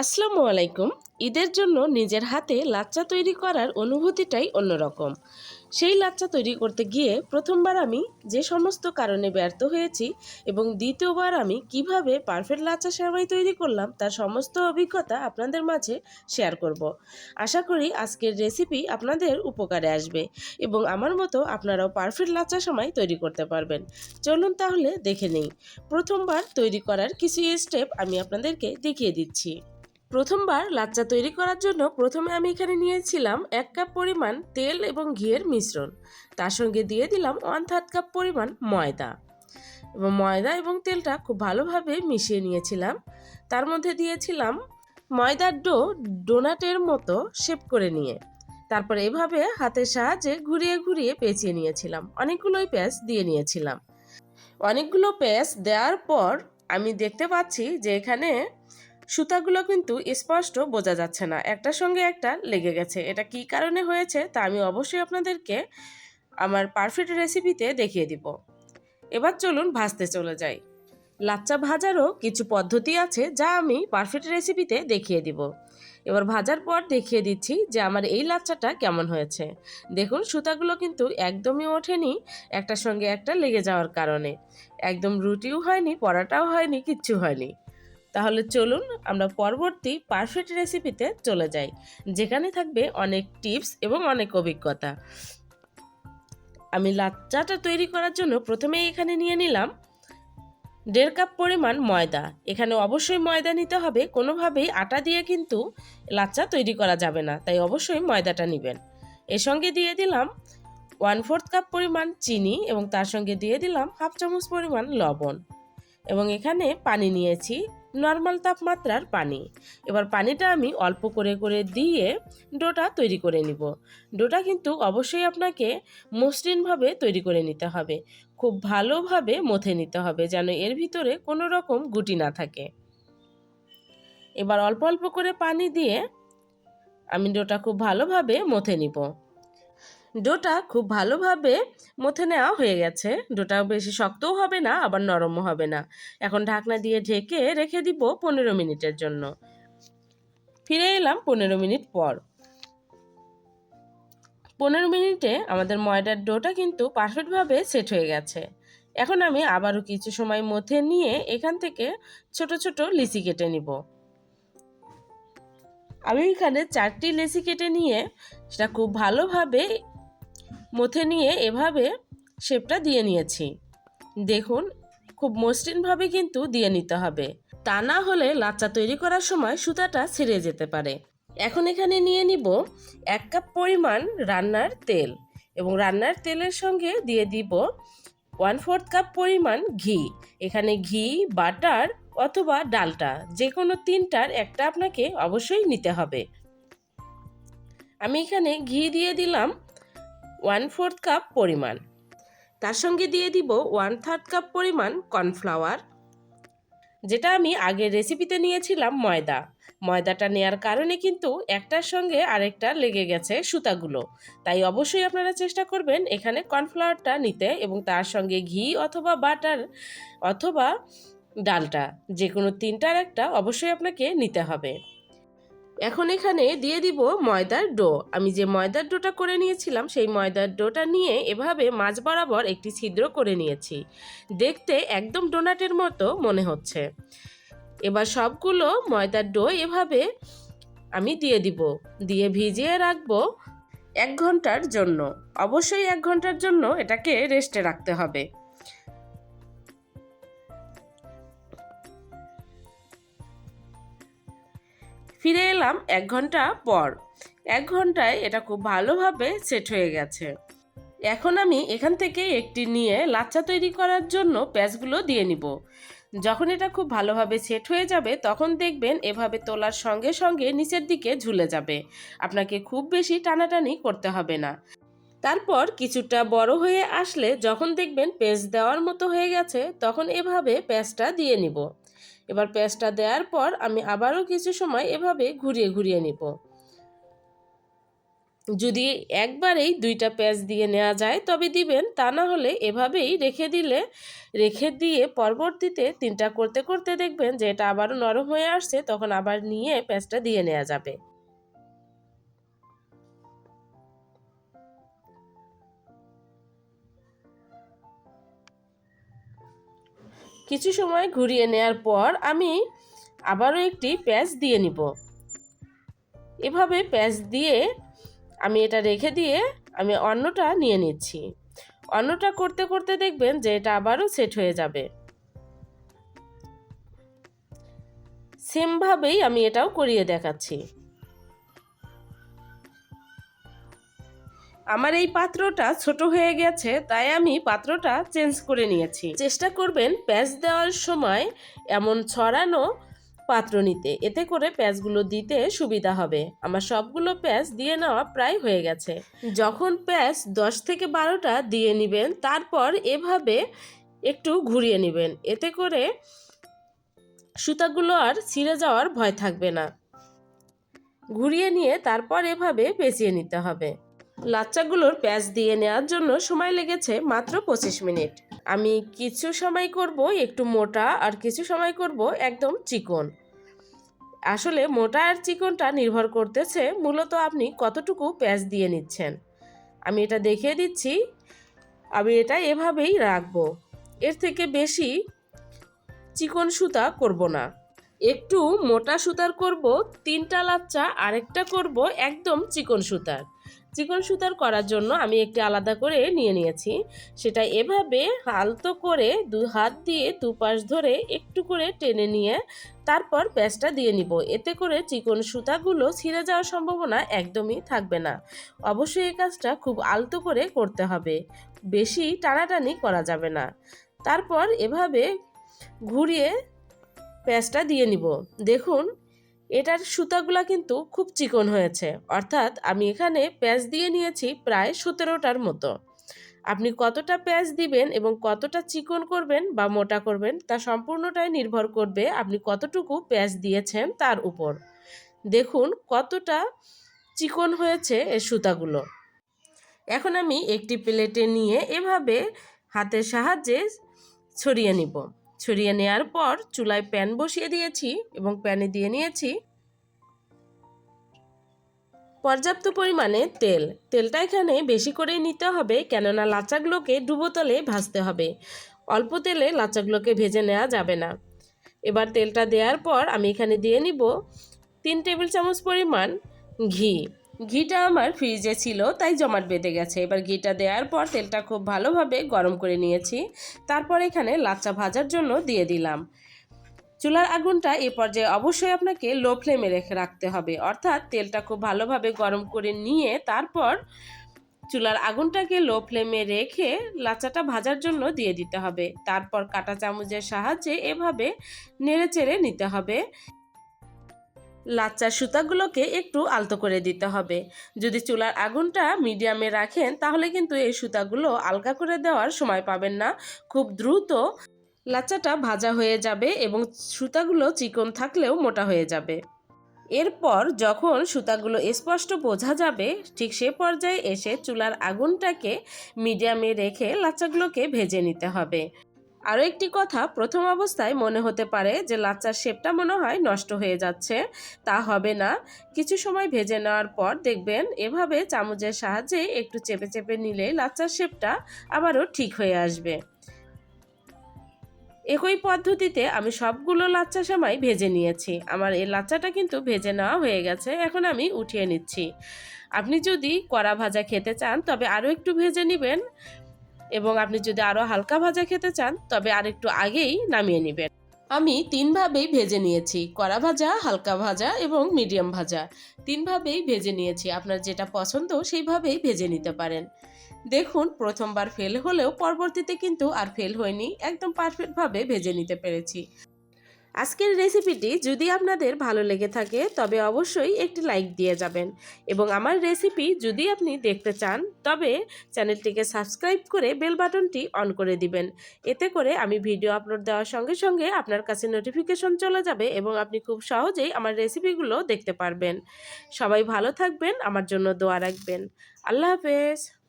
আসসালামু আলাইকুম। ঈদের জন্য নিজের হাতে লাচ্চা তৈরি করার অনুভূতিটাই অন্যরকম। সেই লাচ্চা তৈরি করতে গিয়ে প্রথমবার আমি যে সমস্ত কারণে ব্যর্থ হয়েছি এবং দ্বিতীয়বার আমি কীভাবে পারফেক্ট লাচ্চা সেমাই তৈরি করলাম, তার সমস্ত অভিজ্ঞতা আপনাদের মাঝে শেয়ার করব। আশা করি আজকের রেসিপি আপনাদের উপকারে আসবে এবং আমার মতো আপনারাও পারফেক্ট লাচ্চা সেমাই তৈরি করতে পারবেন। চলুন তাহলে দেখে নেই। প্রথমবার তৈরি করার কিছু স্টেপ আমি আপনাদেরকে দেখিয়ে দিচ্ছি। প্রথমবার লাচ্চা তৈরি করার জন্য প্রথমে আমি এখানে নিয়েছিলাম এক কাপ পরিমাণ তেল এবং ঘিয়ের মিশ্রণ। তার সঙ্গে দিয়ে দিলাম ওয়ান থার্ড কাপ পরিমাণ ময়দা। এবং ময়দা এবং তেলটা খুব ভালোভাবে মিশিয়ে নিয়েছিলাম। তার মধ্যে দিয়েছিলাম ময়দার ডো ডোনাটের মতো শেপ করে নিয়ে। তারপর এভাবে হাতের সাহায্যে ঘুরিয়ে ঘুরিয়ে পেঁচিয়ে নিয়েছিলাম। অনেকগুলোই প্যাঁচ দিয়ে নিয়েছিলাম। অনেকগুলো প্যাঁচ দেওয়ার পর আমি দেখতে পাচ্ছি যে এখানে সুতাগুলো কিন্তু স্পষ্ট বোঝা যাচ্ছে না। একটার সঙ্গে একটা লেগে গেছে। এটা কি কারণে হয়েছে তা আমি অবশ্যই আপনাদেরকে আমার পারফেক্ট রেসিপিতে দেখিয়ে দিব। এবার চলুন ভাজতে চলে যাই। লাচ্চা ভাজারও কিছু পদ্ধতি আছে যা আমি পারফেক্ট রেসিপিতে দেখিয়ে দিব। এবার ভাজার পর দেখিয়ে দিচ্ছি যে আমার এই লাচ্চাটা কেমন হয়েছে। দেখুন, সুতাগুলো কিন্তু একদমই ওঠেনি, একটার সঙ্গে একটা লেগে যাওয়ার কারণে। একদম রুটিও হয়নি, পরাটাও হয়নি, কিচ্ছু হয়নি। তাহলে চলুন আমরা পরবর্তী পারফেক্ট রেসিপিতে চলে যাই, যেখানে থাকবে অনেক টিপস এবং অনেক অভিজ্ঞতা। আমি লাচ্চাটা তৈরি করার জন্য প্রথমেই এখানে নিয়ে নিলাম দেড় কাপ পরিমাণ ময়দা। এখানে অবশ্যই ময়দা নিতে হবে, কোনোভাবেই আটা দিয়ে কিন্তু লাচ্চা তৈরি করা যাবে না, তাই অবশ্যই ময়দাটা নেবেন। এর সঙ্গে দিয়ে দিলাম ওয়ান ফোর্থ কাপ পরিমাণ চিনি এবং তার সঙ্গে দিয়ে দিলাম হাফ চামচ পরিমাণ লবণ। এবং এখানে পানি নিয়েছি নর্মাল তাপমাত্রার পানি। এবার পানিটা আমি অল্প করে করে দিয়ে ডোটা তৈরি করে নিব। ডোটা কিন্তু অবশ্যই আপনাকে মসৃণভাবে তৈরি করে নিতে হবে। খুব ভালোভাবে মথে নিতে হবে যেন এর ভিতরে কোনো রকম গুটি না থাকে। এবার অল্প অল্প করে পানি দিয়ে আমি ডোটা খুব ভালোভাবে মথে নিব। ডোটা খুব ভালোভাবে মথে নেওয়া হয়ে গেছে। ডোটা বেশি শক্তও হবে না, আবার নরমও হবে না। এখন ঢাকনা দিয়ে ঢেকে রেখে দিব পনেরো মিনিটের জন্য। ফিরে এলাম পনেরো মিনিট পর। পনেরো মিনিটে আমাদের ময়দার ডোটা কিন্তু পারফেক্টভাবে সেট হয়ে গেছে। এখন আমি আবারও কিছু সময় মধ্যে নিয়ে এখান থেকে ছোট ছোট লিচি কেটে নিব। আমি এখানে চারটি লেচি কেটে নিয়ে সেটা খুব ভালোভাবে মথে নিয়ে এভাবে শেপটা দিয়ে নিয়েছি। দেখুন, খুব মসৃণভাবে কিন্তু দিয়ে নিতে হবে। তা না হলে লাচ্চা তৈরি করার সময় সুতাটা ছিঁড়ে যেতে পারে। এখন এখানে নিয়ে নিব এক কাপ পরিমাণ রান্নার তেল এবং রান্নার তেলের সঙ্গে দিয়ে দিব ওয়ান ফোর্থ কাপ পরিমাণ ঘি। এখানে ঘি, বাটার অথবা ডালটা যে কোনো তিনটার একটা আপনাকে অবশ্যই নিতে হবে। আমি এখানে ঘি দিয়ে দিলাম ওয়ান ফোর্থ কাপ পরিমাণ। তার সঙ্গে দিয়ে দিব ওয়ান থার্ড কাপ পরিমাণ কর্নফ্লাওয়ার, যেটা আমি আগের রেসিপিতে নিয়েছিলাম ময়দা। ময়দাটা নেয়ার কারণে কিন্তু একটার সঙ্গে আরেকটা লেগে গেছে সুতাগুলো। তাই অবশ্যই আপনারা চেষ্টা করবেন এখানে কর্নফ্লাওয়ারটা নিতে এবং তার সঙ্গে ঘি অথবা বাটার অথবা ডালটা যে কোনো তিনটার একটা অবশ্যই আপনাকে নিতে হবে। এখন এখানে দিয়ে দিব ময়দার ডো। আমি যে ময়দার ডোটা করে নিয়েছিলাম, সেই ময়দার ডোটা নিয়ে এভাবে মাঝ বরাবর একটি ছিদ্র করে নিয়েছি। দেখতে একদম ডোনাটের মতো মনে হচ্ছে। এবার সবগুলো ময়দার ডো এভাবে আমি দিয়ে দিব। দিয়ে ভিজিয়ে রাখব এক ঘণ্টার জন্য। অবশ্যই এক ঘণ্টার জন্য এটাকে রেস্টে রাখতে হবে। ফিরে এলাম এক ঘণ্টা পর। এক ঘন্টায় এটা খুব ভালোভাবে সেট হয়ে গেছে। এখন আমি এখান থেকে একটি নিয়ে লাচ্চা তৈরি করার জন্য প্যাঁচগুলো দিয়ে নিব। যখন এটা খুব ভালোভাবে সেট হয়ে যাবে, তখন দেখবেন এভাবে তোলার সঙ্গে সঙ্গে নিচের দিকে ঝুলে যাবে। আপনাকে খুব বেশি টানাটানি করতে হবে না। তারপর কিছুটা বড় হয়ে আসলে যখন দেখবেন পেঁচ দেওয়ার মতো হয়ে গেছে, তখন এভাবে পেঁচটা দিয়ে নিব। এবার পেঁয়াজটা দেওয়ার পর আমি আবারও কিছু সময় এভাবে ঘুরিয়ে ঘুরিয়ে নেব। যদি একবারেই দুইটা পেঁয়াজ দিয়ে নেওয়া যায়, তবে দিবেন, তা না হলে এভাবেই রেখে দিলে, রেখে দিয়ে পরবর্তীতে তিনটা করতে করতে দেখবেন যে এটা আবারও নরম হয়ে আসছে, তখন আবার নিয়ে পেঁয়াজটা দিয়ে নেওয়া যাবে। কিছু সময় ঘুরিয়ে নেওয়ার পর আমি আবারও একটি প্যাঁচ দিয়ে নিব। এভাবে প্যাঁচ দিয়ে আমি এটা রেখে দিয়ে আমি অন্যটা নিয়ে নিচ্ছি। অন্যটা করতে করতে দেখবেন যে এটা আবারও সেট হয়ে যাবে। সেমভাবেই আমি এটাও করিয়ে দেখাচ্ছি। আমার এই পাত্রটা ছোট হয়ে গেছে, তাই আমি পাত্রটা চেঞ্জ করে নিয়েছি। চেষ্টা করবেন প্যাঁচ দেওয়ার সময় এমন ছড়ানো পাত্র নিতে। এতে করে প্যাঁচগুলো দিতে সুবিধা হবে। আমার সবগুলো প্যাঁচ দিয়ে নেওয়া প্রায় হয়ে গেছে। যখন প্যাঁচ দশ থেকে বারোটা দিয়ে নেবেন, তারপর এভাবে একটু ঘুরিয়ে নেবেন। এতে করে সুতাগুলো আর ছিঁড়ে যাওয়ার ভয় থাকবে না। ঘুরিয়ে নিয়ে তারপর এভাবে পেঁচিয়ে নিতে হবে। লাচ্চাগুলোর প্যাঁচ দিয়ে নেওয়ার জন্য সময় লেগেছে মাত্র পঁচিশ মিনিট। আমি কিছু সময় করব একটু মোটা আর কিছু সময় করব একদম চিকন। আসলে মোটা আর চিকনটা নির্ভর করতেছে মূলত আপনি কতটুকু প্যাঁচ দিয়ে নিচ্ছেন। আমি এটা দেখিয়ে দিচ্ছি। আমি এটা এভাবেই রাখব। এর থেকে বেশি চিকন সুতা করব না। একটু মোটা সুতার করব, তিনটা লাচ্চা, আরেকটা করব একদম চিকন সুতার। চিকন সুতার করার জন্য আমি একটি আলাদা করে নিয়ে নিয়েছি। সেটা এভাবে আলতো করে দু হাত দিয়ে দুপাশ ধরে একটু করে টেনে নিয়ে তারপর প্যাঁচটা দিয়ে নিব। এতে করে চিকন সুতাগুলো ছিঁড়ে যাওয়ার সম্ভাবনা একদমই থাকবে না। অবশ্যই এই কাজটা খুব আলতো করে করতে হবে। বেশি টানাটানি করা যাবে না। তারপর এভাবে ঘুরিয়ে প্যাঁচটা দিয়ে নিব। দেখুন এটার সুতাগুলা কিন্তু খুব চিকন হয়েছে। অর্থাৎ আমি এখানে প্যাঁচ দিয়ে নিয়েছি প্রায় সতেরোটার মতো। আপনি কতটা প্যাঁচ দিবেন এবং কতটা চিকন করবেন বা মোটা করবেন তা সম্পূর্ণটাই নির্ভর করবে আপনি কতটুকু প্যাঁচ দিয়েছেন তার উপর। দেখুন কতটা চিকন হয়েছে এই সুতাগুলো। এখন আমি একটি প্লেটে নিয়ে এভাবে হাতের সাহায্যে ছড়িয়ে নিব। ছড়িয়ে নেওয়ার পর চুলায় প্যান বসিয়ে দিয়েছি এবং প্যানে দিয়ে নিয়েছি পর্যাপ্ত পরিমাণে তেল। তেলটা এখানে বেশি করেই নিতে হবে, কেননা লাচাগুলোকে ডুবো তলে ভাজতে হবে। অল্প তেলে লাচাগুলোকে ভেজে নেওয়া যাবে না। এবার তেলটা দেওয়ার পর আমি এখানে দিয়ে নিব তিন টেবিল চামচ পরিমাণ ঘি। ঘিটা আমার ফ্রিজে ছিল, তাই জমাট বেঁধে গেছে। এবার ঘিটা দেওয়ার পর তেলটা খুব ভালোভাবে গরম করে নিয়েছি। তারপর এখানে লাচ্চা ভাজার জন্য দিয়ে দিলাম। চুলার আগুনটা এ পর্যায়ে অবশ্যই আপনাকে লো ফ্লেমে রেখে রাখতে হবে। অর্থাৎ তেলটা খুব ভালোভাবে গরম করে নিয়ে তারপর চুলার আগুনটাকে লো ফ্লেমে রেখে লাচাটা ভাজার জন্য দিয়ে দিতে হবে। তারপর কাটা চামচের সাহায্যে এভাবে নেড়ে চেড়ে নিতে হবে। লাচ্চার সুতাগুলোকে একটু আলতো করে দিতে হবে। যদি চুলার আগুনটা মিডিয়ামে রাখেন, তাহলে কিন্তু এই সুতাগুলো আলগা করে দেওয়ার সময় পাবেন না। খুব দ্রুত লাচ্চাটা ভাজা হয়ে যাবে এবং সুতাগুলো চিকন থাকলেও মোটা হয়ে যাবে। এরপর যখন সুতাগুলো স্পষ্ট বোঝা যাবে, ঠিক সে পর্যায়ে এসে চুলার আগুনটাকে মিডিয়ামে রেখে লাচ্চাগুলোকে ভেজে নিতে হবে। আরও একটি কথা, প্রথম অবস্থায় মনে হতে পারে যে লাচ্চার শেপটা মনে হয় নষ্ট হয়ে যাচ্ছে। তা হবে না। কিছু সময় ভেজে নেওয়ার পর দেখবেন এভাবে চামচের সাহায্যে একটু চেপে চেপে নিলে লাচ্চার শেপটা আবারও ঠিক হয়ে আসবে। একই পদ্ধতিতে আমি সবগুলো লাচ্চা সেমাই ভেজে নিয়েছি। আমার এই লাচ্চাটা কিন্তু ভেজে নেওয়া হয়ে গেছে, এখন আমি উঠিয়ে নিচ্ছি। আপনি যদি কড়া ভাজা খেতে চান তবে আরও একটু ভেজে নেবেন। এবং আপনি যদি আরও হালকা ভাজা খেতে চান, তবে আরেকটু আগেই নামিয়ে নেবেন। আমি তিনভাবেই ভেজে নিয়েছি, কড়া ভাজা, হালকা ভাজা এবং মিডিয়াম ভাজা। তিনভাবেই ভেজে নিয়েছি, আপনার যেটা পছন্দ সেইভাবেই ভেজে নিতে পারেন। দেখুন, প্রথমবার ফেল হলেও পরবর্তীতে কিন্তু আর ফেল হয়নি, একদম পারফেক্টভাবে ভেজে নিতে পেরেছি। আজকের রেসিপিটি যদি আপনাদের ভালো লেগে থাকে, তবে অবশ্যই একটি লাইক দিয়ে যাবেন। এবং আমার রেসিপি যদি আপনি দেখতে চান, তবে চ্যানেলটিকে সাবস্ক্রাইব করে বেল বাটনটি অন করে দিবেন। এতে করে আমি ভিডিও আপলোড দেওয়ার সঙ্গে সঙ্গে আপনার কাছে নোটিফিকেশন চলে যাবে এবং আপনি খুব সহজেই আমার রেসিপিগুলো দেখতে পারবেন। সবাই ভালো থাকবেন, আমার জন্য দোয়া রাখবেন। আল্লাহ হাফেজ।